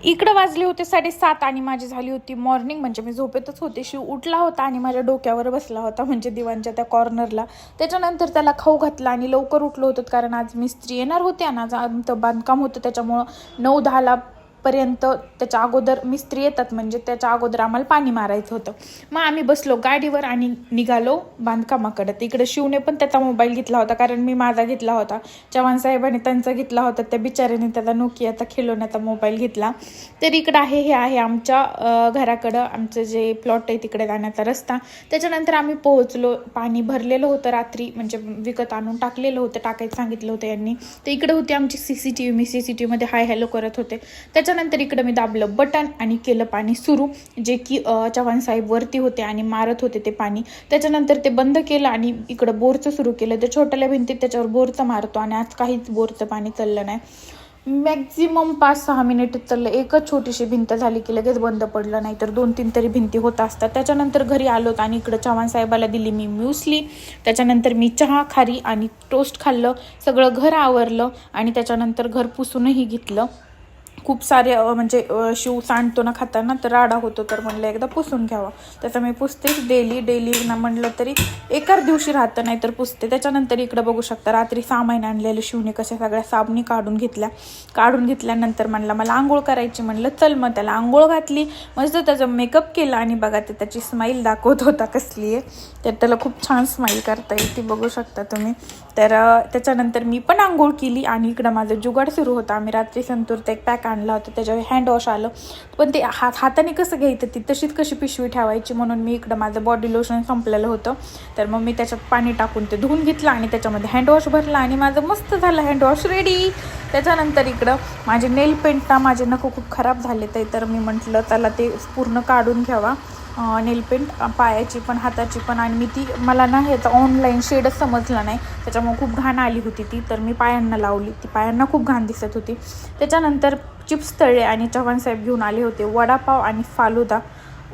इकडं वाजले होते साडेसात आणि माझी झाली होती मॉर्निंग म्हणजे मी झोपेतच होते. शिव उठला होता आणि माझ्या डोक्यावर बसला होता म्हणजे दिवाणच्या त्या कॉर्नरला त्याच्यानंतर त्याला खाऊ घातला आणि लवकर उठलो होतो कारण आज मिस्त्री येणार होते आणि आज आमचं बांधकाम होतं. त्याच्यामुळं नऊ दहाला पर्यंत त्याच्या अगोदर मिस्त्री येतात म्हणजे त्याच्या अगोदर आम्हाला पाणी मारायचं होतं. मग आम्ही बसलो गाडीवर आणि निघालो बांधकामाकडे. तिकडे शिवने पण त्याचा मोबाईल घेतला होता कारण मी माझा घेतला होता. चव्हाण साहेबांनी त्यांचा घेतला होता त्या बिचाऱ्याने त्याचा नोकियाचा खेळवण्याचा मोबाईल घेतला. तर इकडं आहे हे आहे आमच्या घराकडं. आमचं जे प्लॉट आहे तिकडे जाण्याचा रस्ता. त्याच्यानंतर आम्ही पोहोचलो पाणी भरलेलं होतं रात्री म्हणजे विकत आणून टाकलेलं होतं टाकायचं सांगितलं होतं यांनी. तर इकडे होती आमची सी सी टी व्ही मी सी सी टी व्हीमध्ये हाय हॅलो करत होते. त्याच्यानंतर इकडं मी दाबलं बटन आणि केलं पाणी सुरू. जे की चव्हाण साहेब वरती होते आणि मारत होते ते पाणी. त्याच्यानंतर ते बंद केलं आणि इकडं बोरचं सुरू केलं. ते छोट्याल्या भिंतीत त्याच्यावर बोरचं मारतो आणि आज काहीच बोरचं पाणी चाललं नाही. मॅक्झिमम पाच सहा मिनिट चाललं. एकच छोटीशी भिंत झाली की लगेच बंद पडलं. नाही तर दोन तीन तरी भिंती होत असतात. त्याच्यानंतर घरी आलोत आणि इकडं चव्हाण साहेबाला दिली मी म्युसली. त्याच्यानंतर मी चहा खारी आणि टोस्ट खाल्लं. सगळं घर आवरलं आणि त्याच्यानंतर घर पुसूनही घेतलं. खूप सारे म्हणजे शिव सांडतो ना खाताना तर राडा होतो तर म्हणलं एकदा पुसून घ्यावा. त्याचं मी पुसतेच डेली डेली ना म्हणलं तरी एकाच दिवशी राहतं नाही तर पुसते. त्याच्यानंतर इकडं बघू शकता रात्री सामान आणलेलं शिवने कशा सगळ्या साबणी काढून घेतल्या. काढून घेतल्यानंतर म्हणलं मला आंघोळ करायची. म्हणलं चल मग त्याला आंघोळ घातली. मस्त त्याचा मेकअप केला आणि बघा ते त्याची स्माईल दाखवत होता कसली आहे तर त्याला खूप छान स्माईल करता येईल ती बघू शकता तुम्ही. तर त्याच्यानंतर मी पण आंघोळ केली आणि इकडं माझं जुगाड सुरू होता. आम्ही रात्री संतूरचा एक पॅक आणला होता. त्याच्यावर हँड वॉश आलं. पण ते हात हाताने कसं घ्यायचं ती तशीच कशी पिशवी ठेवायची म्हणून मी इकडं माझं बॉडी लोशन संपलेलं होतं. तर मग मी त्याच्यात पाणी टाकून ते धुवून घेतलं आणि त्याच्यामध्ये हँडवॉश भरला आणि माझं मस्त झालं हँडवॉश रेडी त्याच्यानंतर इकडं माझे नेल पेंट ना माझे नखं खूप खराब झाले ते तर मी म्हटलं त्याला ते पूर्ण काढून घ्यावा. नेल पेंट पायाची पण हाताची पण आणि मी ती मला ना ह्याचा ऑनलाईन शेडच समजला नाही. त्याच्यामुळे खूप घाण आली होती ती तर मी पायांना लावली. ती पायांना खूप घाण दिसत होती. त्याच्यानंतर चिप्स तळे आणि चव्हाण साहेब घेऊन आले होते वडापाव आणि फालुदा.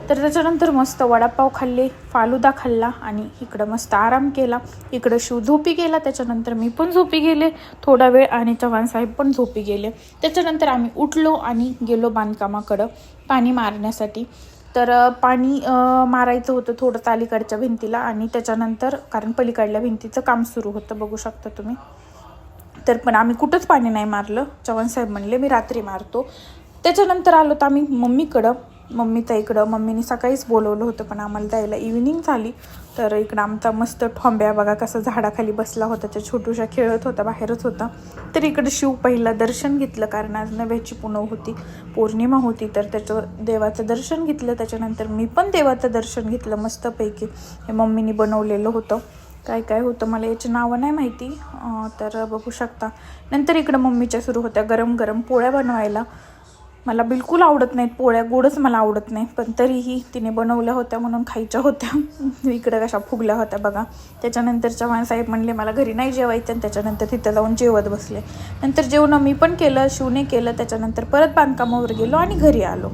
तर त्याच्यानंतर मस्त वडापाव खाल्ले फालुदा खाल्ला आणि इकडं मस्त आराम केला. इकडं शिव झोपी गेला त्याच्यानंतर मी पण झोपी गेले थोडा वेळ आणि चव्हाण साहेब पण झोपी गेले. त्याच्यानंतर आम्ही उठलो आणि गेलो बांधकामाकडं पाणी मारण्यासाठी. तर पाणी मारायचं होतं थोडं अलीकडच्या भिंतीला आणि त्याच्यानंतर कारण पलीकडल्या भिंतीचं काम सुरू होतं बघू शकता तुम्ही. तर पण आम्ही कुठंच पाणी नाही मारलं. चव्हाण साहेब म्हणले मी रात्री मारतो. त्याच्यानंतर आलो तर आम्ही मम्मीकडं. मम्मीच्या इकडं मम्मीने सकाळीच बोलवलं होतं पण आम्हाला द्यायला इव्हिनिंग झाली. तर इकडं आमचा मस्त ठोंब्या बघा कसं झाडाखाली बसला होता. त्या छोटूशा खेळत होता बाहेरच होता. तर इकडं शिव पहिला दर्शन घेतलं कारण आज नव्याची पुनव होती. पौर्णिमा होती तर त्याचं देवाचं दर्शन घेतलं. त्याच्यानंतर मी पण देवाचं दर्शन घेतलं मस्तपैकी. हे मम्मीने बनवलेलं होतं. काय काय होतं मला याची नावं नाही माहिती. तर बघू शकता. नंतर इकडं मम्मीच्या सुरू होत्या गरम गरम पोळ्या बनवायला. मला बिलकुल आवडत नाहीत पोळ्या गोडच मला आवडत नाही. पण तरीही तिने बनवल्या होत्या म्हणून खायच्या होत्या. इकडं कशा फुगल्या होत्या बघा. त्याच्यानंतर चव्हाण साहेब म्हणले मला घरी नाही जेवायचं. आणि त्याच्यानंतर तिथं जाऊन जेवत बसले. नंतर जेवण मी पण केलं शिवने केलं. त्याच्यानंतर परत बांधकामावर गेलो आणि घरी आलो.